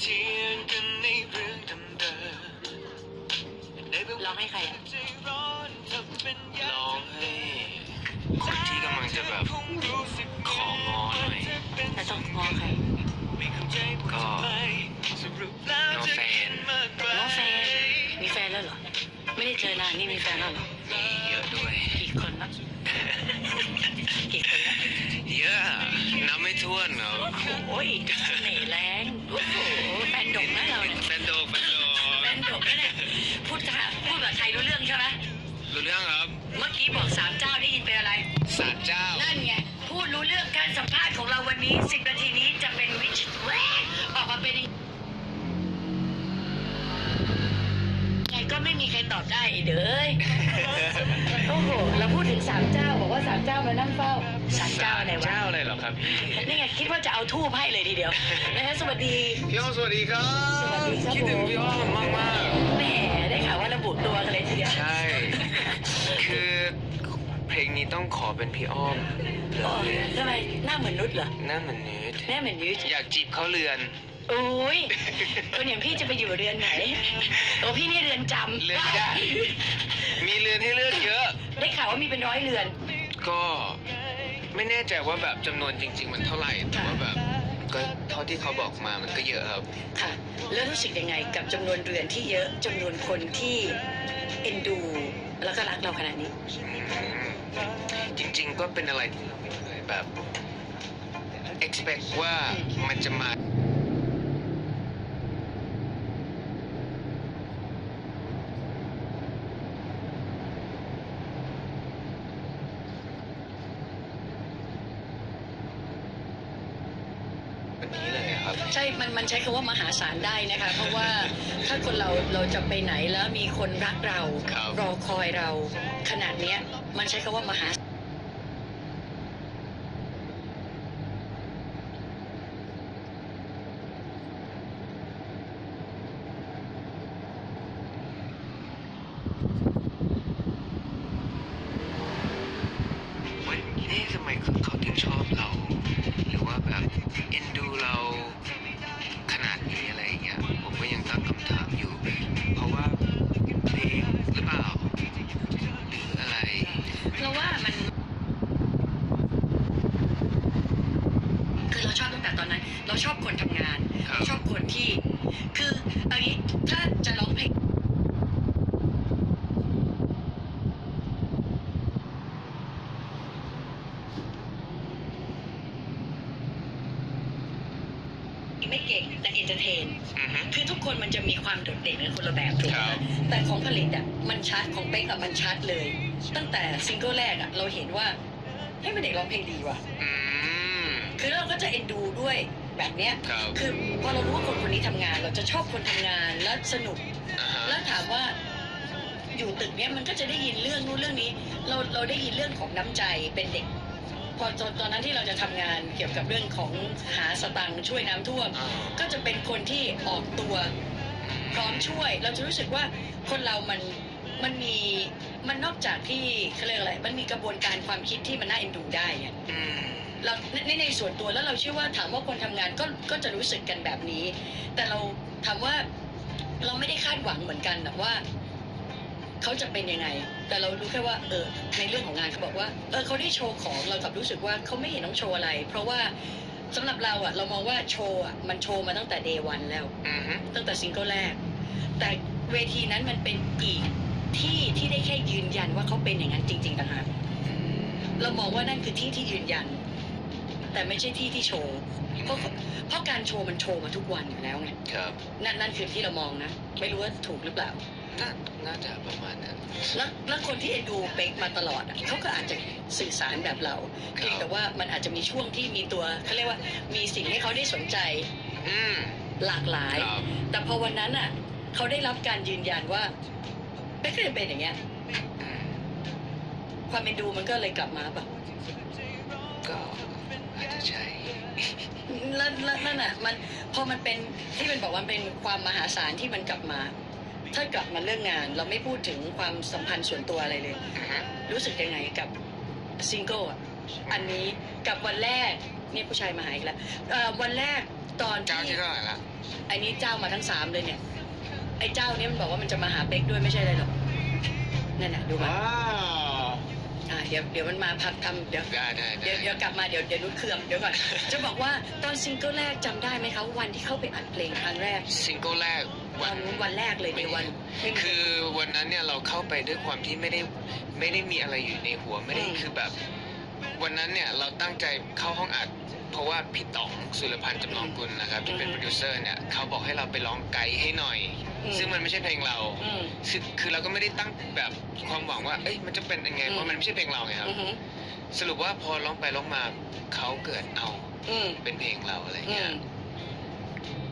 เถียงกันในเรื่องเดิมๆในบางร้องให้ใครอะใจร้อนทำเป็นยากร้องให้คนที่กำลังจะแบบคงรู้สึกของอหน่อยแล้วต้องง้อใครไม่เข้าใจว่าก็ทำไมสรุปแล้วน้องจะแฟนคิดมากไปง้อแฟน มีแฟนแล้วเหรอ ไม่ได้เจอนานนี่มีแฟนแล้วเหรอมีเยอะด้วย กี่คนละกี่คนละเยอะนับไม่ถ้วนเหรอโอ้ยเสน่ห์แรงโอ้โหแฟนดกนะเราเนี่ยแฟนโดแฟนโดแฟนดกนะเนี่ยพูดค่ะพูดแบบไทยรู้เรื่องใช่ไหมรู้เรื่องครับเมื่อกี้บอกสามเจ้าได้ยินเป็นอะไร สารเจ้า นั่นไงพูดรู้เรื่องการสัมภาษณ์ของเราวันนี้สิบนาทีนี้จะเป็นวิชแวกออกมาเป็นยังไง ก็ไม่มีใครตอบได้เด้อโอ้โหเราพูดถึงสามเจ้าบอกว่าสามเจ้ามานั่งเฝ้าสามเจ้าอะไรวะเจ้าอะไรเหรอครับพี่นี่ไงคิดว่าจะเอาทูบให้เลยทีเดียวนะฮะสวัสดีพี่อ้อมสวัสดีครับสวัสดีครับคิดถึงผมพี่อ้อมมากมากแหมได้ข่าวว่าระบุตัวกันเลยทีเดียวๆใช่คือเพลงนี้ต้องขอเป็นพี่อ้อมอ๋อทำไมหน้าเหมือนนุชเหรอหน่าเหมือนนิดหน้าเหมือนนุชอยากจีบเขาเรือนโอ้ยคนอย่างพี่จะไปอยู่เรือนไหนโอ้พี่นี่เรือนจำเรือนได้มีเรือนให้เลือกเยอะ ได้ข่าวว่ามีเป็นร้อยเรือน ก็ไม่แน่ใจว่าแบบจำนวนจริง ๆ มันเท่าไหร่แต่ว่าแบบก็เท่าที่เขาบอกมามันก็เยอะครับ ค่ะ แล้วรู้สึกยังไงกับจำนวนเรือนที่เยอะจำนวนคนที่เอ็นดู แล้วก็รักเราขนาดนี้อืมจริงๆก็เป็นอะไรที่เราไม่เคยแบบ expect ว่ามันจะมา วั นี้เลยอะครับ ใช่ มันมันใช้คำว่ามหาศาลได้นะคะ เพราะว่าถ้าคนเราเราจะไปไหนแล้วมีคนรักเราครับ อคอยเรา ขนาดเนี้ยมันใช้คำว่ามหา เราชอบคนทำงานครับเราชอบคนที่ คือเอางี้ถ้าจะร้องเพลงไม่เก่งแต่เอนเตอร์เทนอือฮึคือทุกคนมันจะมีความโดดเด่นกันคนละแบบถูกไหมครับแต่ของผลิตอะมันชัดของเป๊กอะมันชัดเลย ตั้งแต่ซิงเกิลแรกอะเราเห็นว่าเฮ้ยมันเด็กร้องเพลงดีว่ะอืมคือเราก็จะเอ็นดูด้วย แบบเนี้ยครับคือพอเรารู้ว่าคนคนนี้ทำงาน เราจะชอบคนทำงานแล้วสนุก อ่าฮะแล้วถามว่าอยู่ตึกเนี้ยมันก็จะได้ยินเรื่องนู้นเรื่องนี้ เราเราได้ยินเรื่องของน้ำใจเป็นเด็ก พอตอนตอนนั้นที่เราจะทำงานเกี่ยวกับเรื่องของหาสตังค์ช่วยน้ำท่วม อ่าก็จะเป็นคนที่ออกตัวพร้อมช่วย เราจะรู้สึกว่าคนเรามันมันมีมันนอกจากที่เขาเรียกอะไรมันมีกระบวนการความคิดที่มันน่าเอ็นดูได้ไงอืม เราในในในส่วนตัวแล้วเราเชื่อว่าถามว่าคนทำงานก็ก็จะรู้สึกกันแบบนี้ แต่เราถามว่าเราไม่ได้คาดหวังเหมือนกันนะว่าเขาจะเป็นยังไง แต่เรารู้แค่ว่าเออในเรื่องของงานเขาบอกว่าเออเขาได้โชว์ของเรากลับรู้สึกว่าเขาไม่เห็นต้องโชว์อะไร เพราะว่าสำหรับเราอะเรามองว่าโชว์อะมันโชว์มาตั้งแต่เดวันแล้วอือฮึตั้งแต่ซิงเกิลแรก แต่เวทีนั้นมันเป็นอีกที่ที่ได้แค่ยืนยันว่าเขาเป็นอย่างนั้นจริงๆต่างหากเรามองว่านั่นคือที่ที่ยืนยัน แต่ไม่ใช่ที่ที่โชว์เพราะเพราะการโชว์มันโชว์มาทุกวันอยู่แล้วไงครับนั่นนั่นคือที่เรามองนะ ไม่รู้ว่าถูกหรือเปล่า น่าน่าจะประมาณนั้น แล้วแล้วคนที่เอ็นดูเป๊กมาตลอดอะเขาก็อาจจะสื่อสารแบบเราครับเพียงแต่ว่ามันอาจจะมีช่วงที่มีตัวเขาเรียกว่ามีสิ่งให้เขาได้สนใจอืมหลากหลาย ครับแต่พอวันนั้นอะเขาได้รับการยืนยันว่าเป๊กก็จะเป็นอย่างเงี้ย อืมความเป็นดูมันก็เลยกลับมาแบบก็ อาจจะใช่แล้วแล้วนั่นอะมันพอมันเป็นที่เป็นบอกว่ามันเป็นความมหาศาลที่มันกลับมา ถ้ากลับมาเรื่องงาน เราไม่พูดถึงความสัมพันธ์ส่วนตัวอะไรเลยอือฮึรู้สึกยังไงกับซิงเกิลอะอันนี้กับวันแรกเนี่ยผู้ชายมาหาอีกแล้วเอ่อวันแรกตอนเจ้าที่ที่เท่าไหร่ละไอ้นี้เจ้ามาทั้งสามเลยเนี่ยไอ้เจ้าเนี่ยมันบอกว่ามันจะมาหาเป๊กด้วยไม่ใช่เลยหรอกนั่นน่ะดูมา ว้าวอ่า เดี๋ยวเดี๋ยวมันมาพักทำเดี๋ยว ได้ได้เดี๋ได้ยวเดี๋ยวกลับมาเดี๋ยวเดี๋ยวนุชเครืองเดี๋ยวก่อน จะบอกว่าตอนซิงเกิลแรกจำได้ไหมคะวันที่เข้าไปอัดเพลงครั้งแรกซิงเกิลแรกวัวันนวันแรกเลยในวันไม่มี คือวันนั้นเนี่ยเราเข้าไปด้วยความที่ไม่ได้ไม่ได้มีอะไรอยู่ในหัวไม่ได้อืม คือแบบ วันนั้นเนี่ยเราตั้งใจเข้าห้องอัด เพราะว่าพี่ต๋องสุรพันธ์จำลองกุลนะครับที่เป็นโปรดิวเซอร์เนี่ยเขาบอกให้เราไปร้องไกด์ให้หน่อยซึ่งมันไม่ใช่เพลงเราอืมคือคือเราก็ไม่ได้ตั้งแบบความหวังว่า เอ้ยมันจะเป็นยังไงอืมเพราะมันไม่ใช่เพลงเราไงครับ อือหือสรุปว่าพอร้องไปร้องมาเขาเกิดเอาอืมเป็นเพลงเราอะไรอืเงี้ยม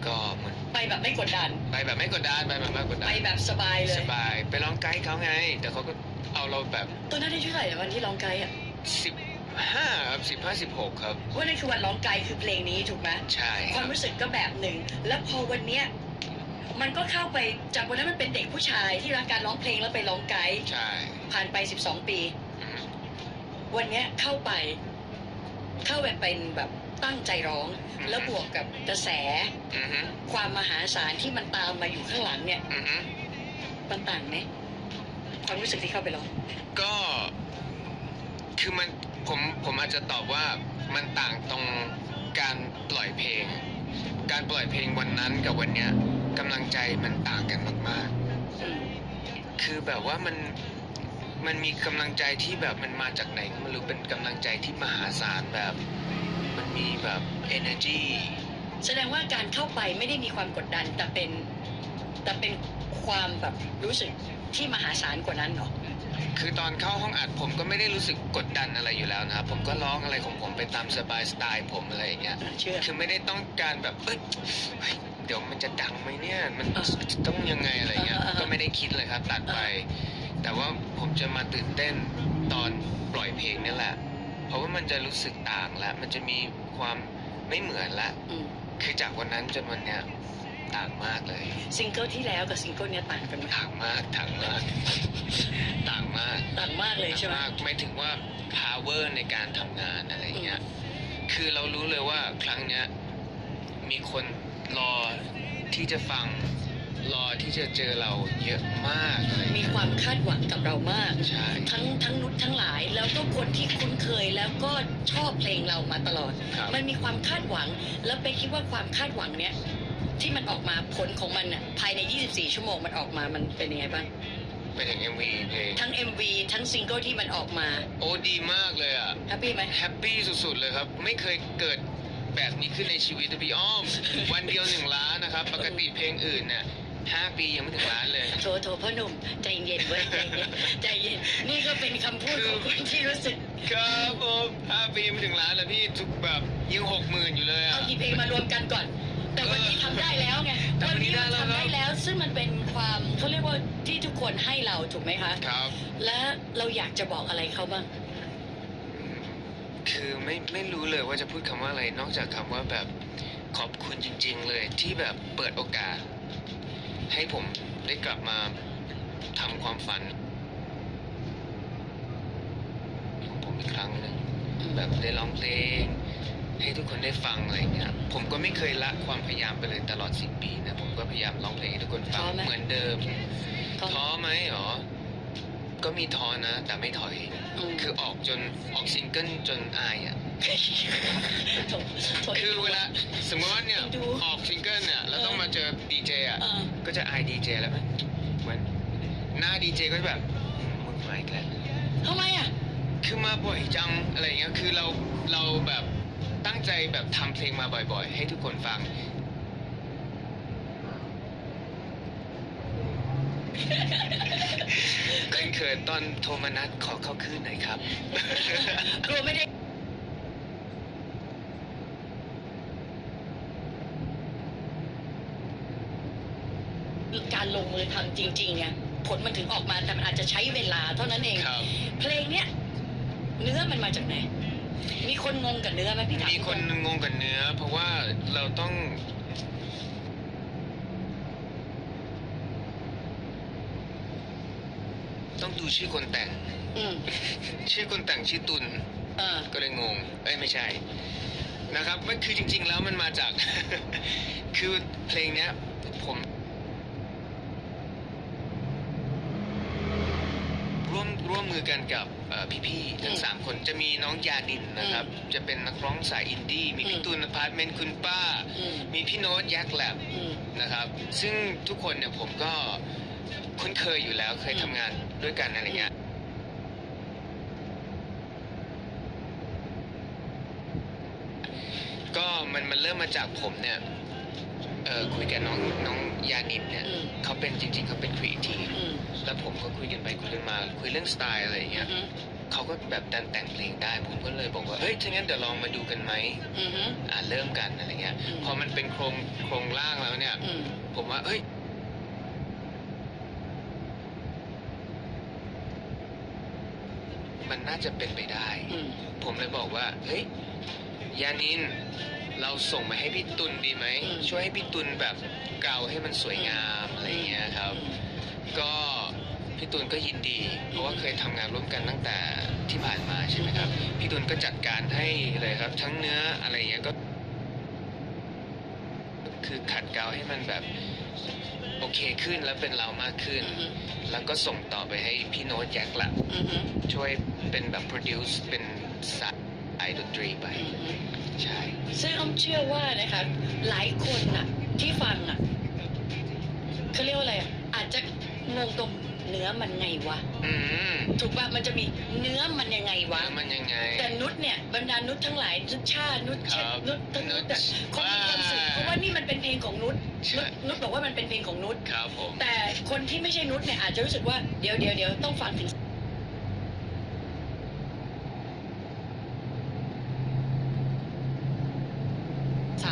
ก็เหมือนไปแบบไม่กดดัน ไปแบบไม่กดดันไปแบบไม่กดดัไปนแบบสบายเลสย บายไปร้องไกด์เขาไง แต่เขาก็เอาเราแบบตัวนั้นได้เท่าไหร่อะวันที่ร้องไกด์อะสิบ ห้าครับสิบห้าสิบหกครับ ว่านั่นคือวันร้องไกด์คือเพลงนี้ถูกไหมใช่ควคารัมบรู้สึกก็แบบหนึ่ง แล้วพอวันเนี้ยมันก็เข้าไปจากวันนั้นมันเป็นเด็กผู้ชายที่รักการร้องเพลงแล้วไปร้องไกด์ใช่ผ่านไป 12 ปี อืมวันเนี้ยเข้าไป เข้าไปเป็นแบบตั้งใจร้อง แล้วบวกกับกระแสอือฮึความมหาศาลที่มันตามมาอยู่ข้างหลังเนี่ยอือฮึมันต่างไหมความรู้สึกที่เข้าไปร้อง ก็ คือมัน ผมผมอาจจะตอบว่ามันต่างตรงการปล่อยเพลง การปล่อยเพลงวันนั้นกับวันเนี้ยกำลังใจมันต่างกันมากอืมๆคือแบบว่ามันมันมีกำลังใจที่แบบมันมาจากไหนก็ไม่รู้เป็นกำลังใจที่มหาศาลแบบ มันมีแบบ energy แสดงว่าการเข้าไปไม่ได้มีความกดดันแต่เป็น แต่เป็นความแบบรู้สึกที่มหาศาลกว่านั้นเหรอ คือตอนเข้าห้องอัดผมก็ไม่ได้รู้สึกกดดันอะไรอยู่แล้วนะครับผมก็ร้องอะไรของผมไปตามสบายสไตล์ผมอะไรอย่างเงี้ยเชื่อ คือไม่ได้ต้องการแบบเอ้ยเฮ้ยเดี๋ยวมันจะดังไหมเนี่ยมันอ่าต้องยังไงอะไรเงี้ยอ่าอ่า ก็ไม่ได้คิดเลยครับตัดไป แต่ว่าผมจะมาตื่นเต้นตอนปล่อยเพลงนี่แหละ เพราะว่ามันจะรู้สึกต่างละมันจะมีความไม่เหมือนละ อืมคือจากวันนั้นจนวันเนี้ย ต่างมากเลยซิงเกิลที่แล้วกับซิงเกิลเนี้ยต่างกันไหมต่างมากต่างมาก ต่างมากต่างมากเลยใช่ไหมมากหมายถึงว่า power ในการทำงานอะไรเงี้ยคือเรารู้เลยว่าครั้งเนี้ยมีคนรอที่จะฟัง รอที่จะเจอเราเยอะมากอะไรมีเงี้ยความคาดหวังกับเรามาก ใช่ทั้งทั้งนุชทั้งหลายแล้วก็คนที่คุ้นเคยแล้วก็ชอบเพลงเรามาตลอด ครับ มันมีความคาดหวัง แล้วไปคิดว่าความคาดหวังเนี้ย ที่มันออกมาผลของมันน่ะภายใน 24 ชั่วโมงมันออกมามันเป็นยังไงบ้างไปถึง MV เพลงทั้ง MV ทั้งซิงเกิลที่มันออกมาโอ้ดีมากเลยอะแฮปปี้ไหมแฮปปี้สุดๆเลยครับ ไม่เคยเกิดแบบนี้ขึ้นในชีวิตนะพี่อ้อม วันเดียวหนึ่งล้านนะครับ ปกติเพลงอื่นเนี่ยห้าปียังไม่ถึงล้านเลย โถโถพ่อหนุ่มใจเย็นเว้ยใจเย็นใจเย็นนี่ก็เป็นคำพูดของคนที่รู้สึก ครับผมห้าปียังไม่ถึงล้านเลยพี่ทุกแบบยังหกหมื่นอยู่เลยเอาอะกี่เพลงมารวมกันก่อน แต่วันนี้ทำได้แล้วไงแต่วันนี้มัได้แล้ว ทำได้ครับแล้ว ซึ่งมันเป็นความเขาเรียกว่าที่ทุกคนให้เราถูกไหมคะ ครับ และเราอยากจะบอกอะไรเขาบ้าง คือไม่ไม่รู้เลยว่าจะพูดคำว่าอะไร นอกจากคำว่าแบบขอบคุณจริง ๆ เลยที่แบบเปิดโอกาส ให้ผมได้กลับมาทำความฝันของผมอีกครั้งหนึ่งแบบได้ร้องเพลง ให้ทุกคนได้ฟังอะไรเงี้ยผมก็ไม่เคยละความพยายามไปเลยตลอดสิบปีนะผมก็พยายามร้องเพลงให้ทุกคนฟังท้อไหม เหมือนเดิมเขาท้อไหมอ๋อก็มีท้อนะ แต่ไม่ถอยมคือออกจนออกซิงเกิลจนอายอะ โถโถ คือเวลาสมมติว่าเนี่ยเอ็นดูออกซิงเกิลเนี่ยแล้วต้องมาเจอดีเจอะ เออ ก็จะอายดีเจแล้วไหมเหมือนหน้าดีเจก็จะแบบอืมมึงมาอีกแล้ว ทำไมอะ คือมาบ่อยจังอะไรเงี้ย คือเราเราแบบ ตั้งใจแบบทำเพลงมาบ่อยๆ ให้ทุกคนฟัง เขินๆตอนโทรมานัดขอเข้าคืนหน่อยครับ กลัวไม่ได้การลงมือทำจริงๆไงผลมันถึงออกมาแต่มันอาจจะใช้เวลาเท่านั้นเอง ครับ เพลงเนี้ยเนื้อมันมาจากไหน มีคนงงกับเนื้อไหมพี่ถามมีคนงงกับเนื้อ เพราะว่าเราต้อง ต้องดูชื่อคนแต่ง อืมชื่อคนแต่งชื่อตุลเออก็เลยงง เอ้ยไม่ใช่งนะครับ มันคือจริง ๆ แล้วมันมาจาก คือเพลงเนี้ย ผม ร่วมร่วมมือกันกับเอ่อพี่ๆทั้งอืมสามคนจะมีน้องยาดินนะครับ จะเป็นนักร้องสายอินดี้มีพี่อืมตูนอพาร์ตเมนต์คุณป้าอืมมีพี่โน้ตยักษ์แลบอืมนะครับ ซึ่งทุกคนเนี่ยผมก็คุ้นเคยอยู่แล้วเคยอืมทำงานด้วยกันอะไรเงี้ยก็มันมันเริ่มมาจากผมเนี่ย เออคุยกับน้องน้องยานิดเนี่ยอืมเขาเป็นจริง ๆเขาเป็นครีเอทีฟอืมแล้วผมก็คุยกันไปคุยกันมาคุยเรื่องสไตล์อะไรอย่างอืเงี้อยฮึเขาก็แบบดันแต่งเพลงได้ผมก็เลยบอกว่าเฮ้ยถ้างั้นเดี๋ยวลองมาดูกันไหมอือฮึอ่าเริ่มกันอะไรเงี้ยอืมพอมันเป็นโครงโครงร่างแล้วเนี่ยอืมผมว่าเฮ้ยมันน่าจะเป็นไปได้อืมผมเลยบอกว่า เฮ้ย ยานิน เราส่งมาให้พี่ตุลดีไหมอืมช่วยให้พี่ตุลแบบเกาให้มันสวยงามอะไรอย่างเงี้ยครับ ก็พี่ตุลก็ยินดี เพราะว่าเคยทำงานร่วมกันตั้งแต่ที่ผ่านมาใช่ไหมครับ พี่ตุลก็จัดการให้เลยครับ ทั้งเนื้ออะไรอย่างเงี้ยก็ คือขัดเกลาให้มันแบบโอเคขึ้นแล้วเป็นเรามากขึ้นอือฮึแล้วก็ส่งต่อไปให้พี่โน้ตแจ็คละอือฮึช่วยเป็นแบบ produce เป็นสายดนตรีไปอือฮึ ใช่ ซึ่งอ้อมเชื่อว่านะคะ หลายคนน่ะที่ฟังอะเขาเรียกว่าอะไรอะอาจจะงงตรงเนื้อมันไงวะ อืมถูกป่ะมันจะมีเนื้อมันยังไงวะ แล้วมันยังไง แต่นุชเนี่ยบรรดานุชทั้งหลายนุชชาตินุชเช็ดครับนุชทั้งนุชอะคงมีความสุขว้าเพราะว่านี่มันเป็นเพลงของนุชใช่ นุชนุชบอกว่ามันเป็นเพลงของนุช ครับผม แต่คนที่ไม่ใช่นุชเนี่ยอาจจะรู้สึกว่าเดี๋ยวเดี๋ยวเดี๋ยวต้องฟังถึง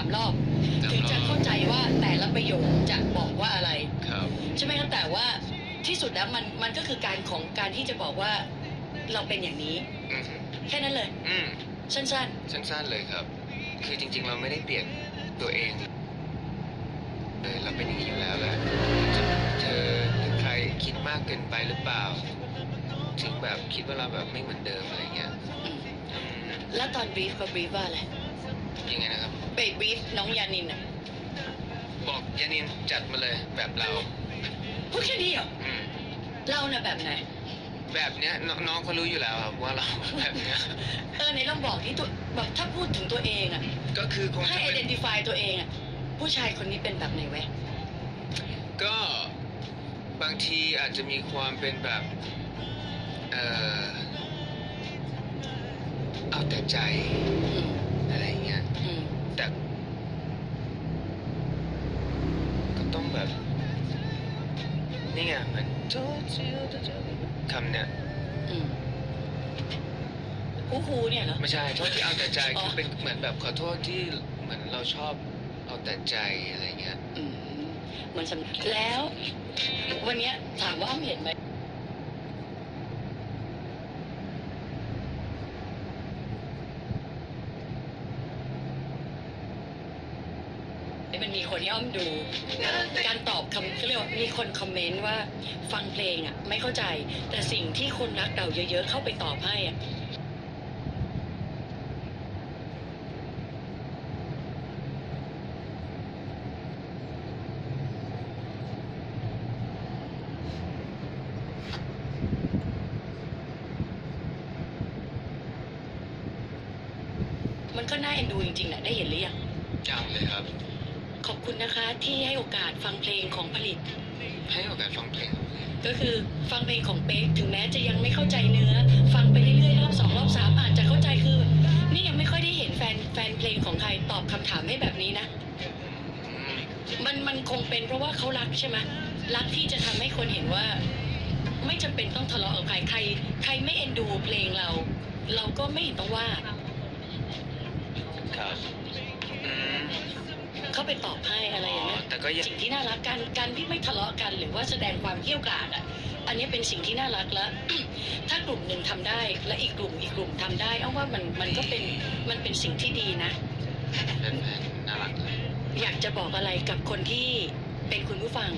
ามรอบ ถึงจะเข้าใจว่าแต่ละประโยคจะบอกว่าอะไรครับใช่ไหมครับแต่ว่าที่สุดแล้วมันมันก็คือการของการที่จะบอกว่าเราเป็นอย่างนี้ อืมแค่นั้นเลย อืมสั้นสั้นๆเลยครับ คือจริง ๆ เราไม่ได้เปลี่ยนตัวเองเลยเราเป็นอย่างนี้อยู่แล้วแหละจะเธอหรือใครคิดมากเกินไปหรือเปล่า ถึงแบบคิดว่าเราแบบไม่เหมือนเดิมอะไรเงี้ยๆอืมอืมแล้วตอนบรีฟเขาบรีฟว่าอะไรยังไงนะครับ ไปบรีฟน้องยานินอะบอกยานินจัดมาเลยแบบเรา พูดแค่นี้เหรออืม เราน่ะแบบไหน แบบเนี้ยนน้องเขารู้อยู่แล้วครับว่าเรา แบบเนี้ย เออในลองบอกที่ตัวแบบถ้าพูดถึงตัวเองอะ ก็คือคงให้ จะเป็น identify ตัวเองอะ ผู้ชายคนนี้เป็นแบบไหนแวะก็บางทีอาจจะมีความเป็นแบบ เอ่อเอาแต่ใจ อืม คำเนี้ยอืมฮูฮูเนี่ยเหรอ ไม่ใช่โทษที่เอาแต่ใจอ๋อ คือเป็นเหมือนแบบขอโทษที่เหมือนเราชอบเอาแต่ใจอะไรเงี้ย อืมมันสำแล้ว วันเนี้ยถามว่าอ้อมเห็นไหม มันมีคนที่อ้อมดู การตอบคำเขาเรียกว่ามีคนคอมเมนต์ว่าฟังเพลงอะ ไม่เข้าใจ แต่สิ่งที่คนรักเราเยอะๆเข้าไปตอบให้อะมันก็น่าเอ็นดูจริงๆนะได้เห็นหรือยังจังเลยครับ ขอบคุณนะคะที่ให้โอกาสฟังเพลงของผลิต ให้โอกาสฟังเพลง ก็คือฟังเพลงของเป๊กถึงแม้จะยังไม่เข้าใจเนื้อ ฟังไปเรื่อยๆรอบสองรอบสามอาจจะเข้าใจคือ นี่ยังไม่ค่อยได้เห็นแฟนแฟนเพลงของใครตอบคำถามให้แบบนี้นะอืมมันมันคงเป็นเพราะว่าเขารักใช่ไหมรักที่จะทำให้คนเห็นว่า ไม่จำเป็นต้องทะเลาะกับใครใคร ใครไม่เอ็นดูเพลงเรา เราก็ไม่เห็นต้องว่า ครับอืมเข้าไปตอบให้อะไรอย่างเงี้ยแต่ก็ยังสิ่งที่น่ารักการการที่ไม่ทะเลาะกันหรือว่าแสดงความเกี่ยวกราดอะอันนี้เป็นสิ่งที่น่ารักแล้ว ถ้ากลุ่มหนึ่งทำได้ และอีกกลุ่มอีกกลุ่มทำได้เอาว่ามันมันก็เป็นมันเป็นสิ่งที่ดีนะแฟนๆน่ารักเลยอยากจะบอกอะไรกับคนที่เป็นคุณผู้ฟัง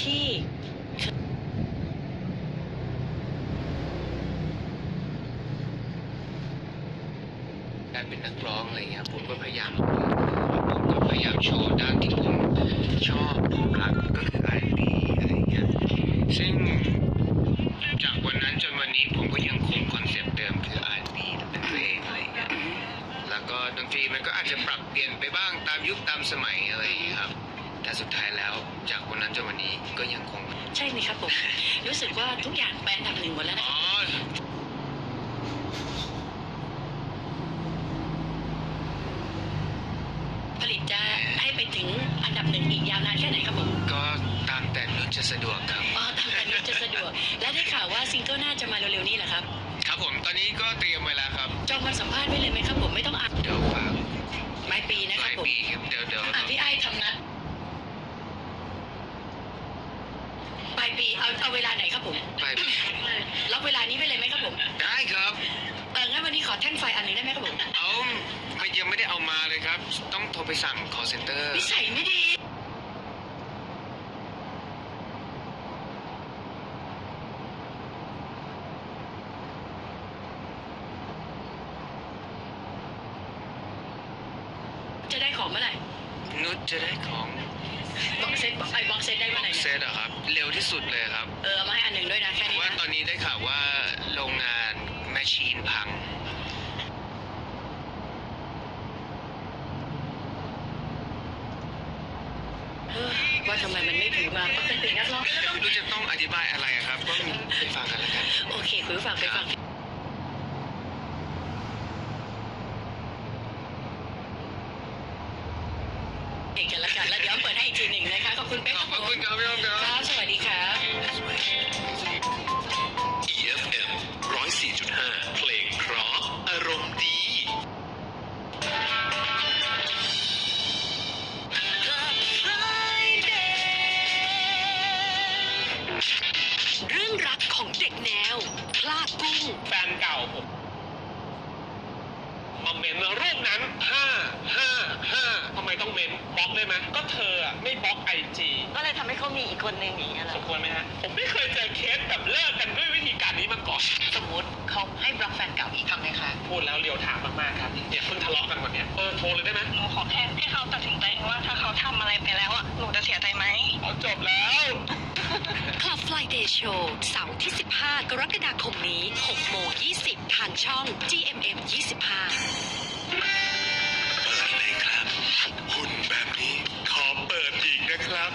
ที่การเป็นนักร้องอะไรเงี้ยผมก็พยายามผม ก็พยายามโชว์ด้านที่ผมชอบผมรักก็คือ R&B อะไรเงี้ยซึ่งจากวันนั้นจนวันนี้ผมก็ยังคงคอนเซปต์เดิมคือ R&B เป็นเพลงอะไรเงี้ยแล้วก็ดนตรีมันก็อาจจะปรับเปลี่ยนไปบ้างตามยุคตามสมัยอะไรอย่างเงี้ยครับ แต่สุดท้ายแล้วจากวันนั้นจนวันนี้ก็ยังคง ใช่ไหมครับผม รู้สึกว่าทุกอย่างไปอันดับหนึ่งหมดแล้วนะอ๋อ ผลิตจะให้ไปถึงอันดับหนึ่งอีกยาวนานแค่ไหนครับผม ก็ตามแต่นุช จะสะดวกครับ อ๋อตามกันนี้จะสะดวก และได้ข่าวว่าซิงเกิลหน้าจะมาเร็วๆนี้แหละครับ ครับผมตอนนี้ก็เตรียมไว้แล้วครับ จองวันสัมภาษณ์ไว้เลยไหมครับผมไม่ต้องอ่านเดี๋ยวฝากปลายปีนะปครัลาบยผมปีครับเดี๋ยวเดี๋ยวอะพี่ไอ้ทำนัดปลายปีเอาเอาเวลาไหนครับผมปลายปีรับเวลานี้ไปเลยไหมครับผมได้ครับ เอองั้นวันนี้ขอแท่งไฟอันหนึ่งได้ไหมครับผมเอาไม่ยังไม่ได้เอามาเลยครับ ต้องโทรไปสั่ง call center นิสัยไม่ดี จะได้ของเมื่อไหร่นุชจะได้ของบอกเซตบอกไอ้บอกเซตได้เมื่อไหร่เซเนี่ยตเหรอครับ เร็วที่สุดเลยครับ เออเอามาให้อันหนึ่งด้วยนะแค่เพนี้ราะว่านะตอนนี้ได้ข่าวว่าโรงงานแมชชีนพัง เออว่าทำไมมันไม่ถือมาปกตินักร้องก็ต้องรู้จะต้องอธิบายอะไรอะครับ ก็ไปฟังกันแล้วกัน โอเค คุณผู้ฟังไปฟัง Club Friday Show เสาร์ที่ 15 กรกฎาคมนี้6โมง20 ทางช่อง GMM 25เปิดเลยครับ หุ่นแบบนี้ขอเปิดอีกนะครับ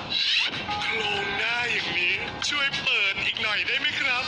โครงหน้าอย่างนี้ช่วยเปิดอีกหน่อยได้ไหมครับ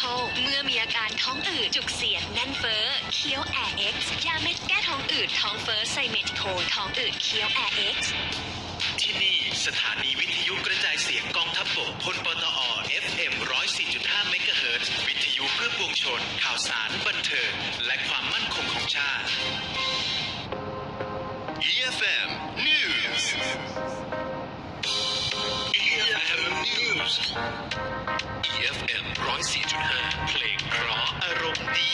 ใส่ลิโทเมื่อมีอาการท้องอืดจุกเสียดแน่นเฟ้อเคี้ยวแอร์เอ็กซ์ยาเม็ดแก้ท้องอืดท้องเฟ้อไซเมติโคท้องอืดเคี้ยวแอร์เอ็กซ์ที่นี่สถานีวิทยุกระจายเสียงกองทัพบกพลปตอ FM 104.5เมกะเฮิรตซ์วิทยุเพื่อปวงชน ข่าวสารบันเทิงและความมั่นคงของชาติ EFM News EFM News EFM 104.5 เพลงเพราะอารมณ์ดี